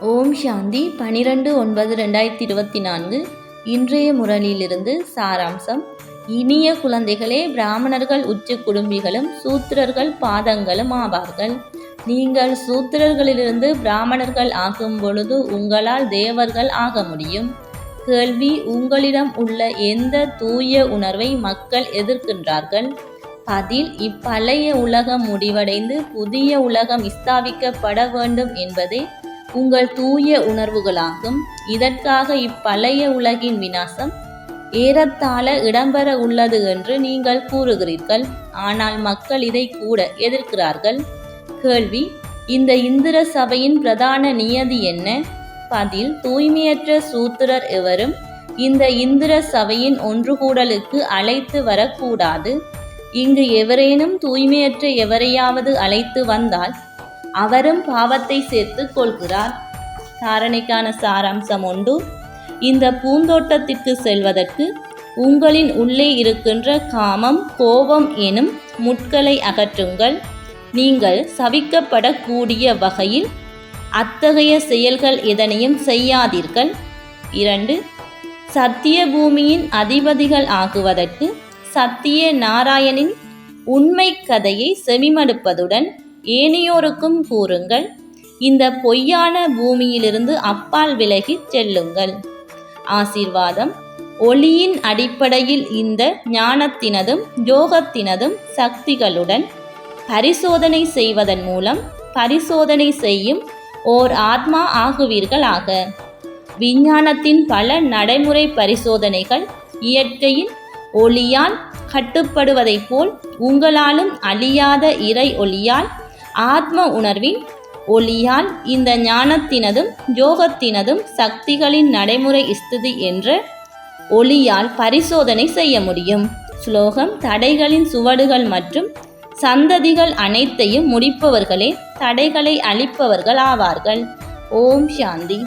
ஓம் சாந்தி பனிரெண்டு ஒன்பது ரெண்டாயிரத்தி இருபத்தி நான்கு. இன்றைய முரளியிலிருந்து சாராம்சம். இனிய குழந்தைகளே பிராமணர்கள் உச்ச குடும்பிகளும் சூத்திரர்கள் பாதங்களும் ஆவார்கள். நீங்கள் சூத்திரர்களிலிருந்து பிராமணர்கள் ஆகும் பொழுது உங்களால் தேவர்கள் ஆக முடியும். கேள்வி உங்களிடம் உள்ள எந்த தூய உணர்வை மக்கள் எதிர்க்கின்றார்கள்? பதில் இப்பழைய உலகம் முடிவடைந்து புதிய உலகம் ஸ்தாபிக்கப்பட வேண்டும் என்பதே உங்கள் தூய உணர்வுகளாகும். இதற்காக இப்பழைய உலகின் விநாசம் ஏறத்தாழ இடம்பெற உள்ளது என்று நீங்கள் கூறுகிறீர்கள். ஆனால் மக்கள் இதை கூட எதிர்க்கிறார்கள். கேள்வி இந்த இந்திர சபையின் பிரதான நியதி என்ன? பதில் தூய்மையற்ற சூத்திரர் எவரும் இந்த இந்திர சபையின் ஒன்றுகூடலுக்கு அழைத்து வரக்கூடாது. இங்கு எவரேனும் தூய்மையற்ற எவரையாவது அழைத்து வந்தால் அவரும் பாவத்தை சேர்த்து கொள்கிறார். தாரணைக்கான சாராம்சம் உண்டு. இந்த பூந்தோட்டத்திற்கு செல்வதற்கு உங்களின் உள்ளே இருக்கின்ற காமம் கோபம் எனும் முட்களை அகற்றுங்கள். நீங்கள் சவிக்கப்படக்கூடிய வகையில் அத்தகைய செயல்கள் எதனையும் செய்யாதீர்கள். இரண்டு சத்திய பூமியின் அதிபதிகள் ஆகுவதற்கு சத்திய நாராயணின் உண்மை கதையை செவிமடுப்பதுடன் ஏனையோருக்கும் கூறுங்கள். இந்த பொய்யான பூமியிலிருந்து அப்பால் விலகி செல்லுங்கள். ஆசீர்வாதம். ஒளியின் அடிப்படையில் இந்த ஞானத்தினதும் யோகத்தினதும் சக்திகளுடன் பரிசோதனை செய்வதன் மூலம் பரிசோதனை செய்யும் ஓர் ஆத்மா ஆகுவீர்களாக. விஞ்ஞானத்தின் பல நடைமுறை பரிசோதனைகள் இயற்கையின் ஒளியால் கட்டுப்படுவதைப் போல் உங்களாலும் அழியாத இறை ஒளியால் ஆத்ம உணர்வின் ஒளியால் இந்த ஞானத்தினதும் யோகத்தினதும் சக்திகளின் நடைமுறை ஸ்திதி என்ற ஒளியால் பரிசோதனை செய்ய முடியும். ஸ்லோகம் தடைகளின் சுவடுகள் மற்றும் சந்ததிகள் அனைத்தையும் முடிப்பவர்களே தடைகளை அழிப்பவர்கள் ஆவார்கள் ஓம் சாந்தி.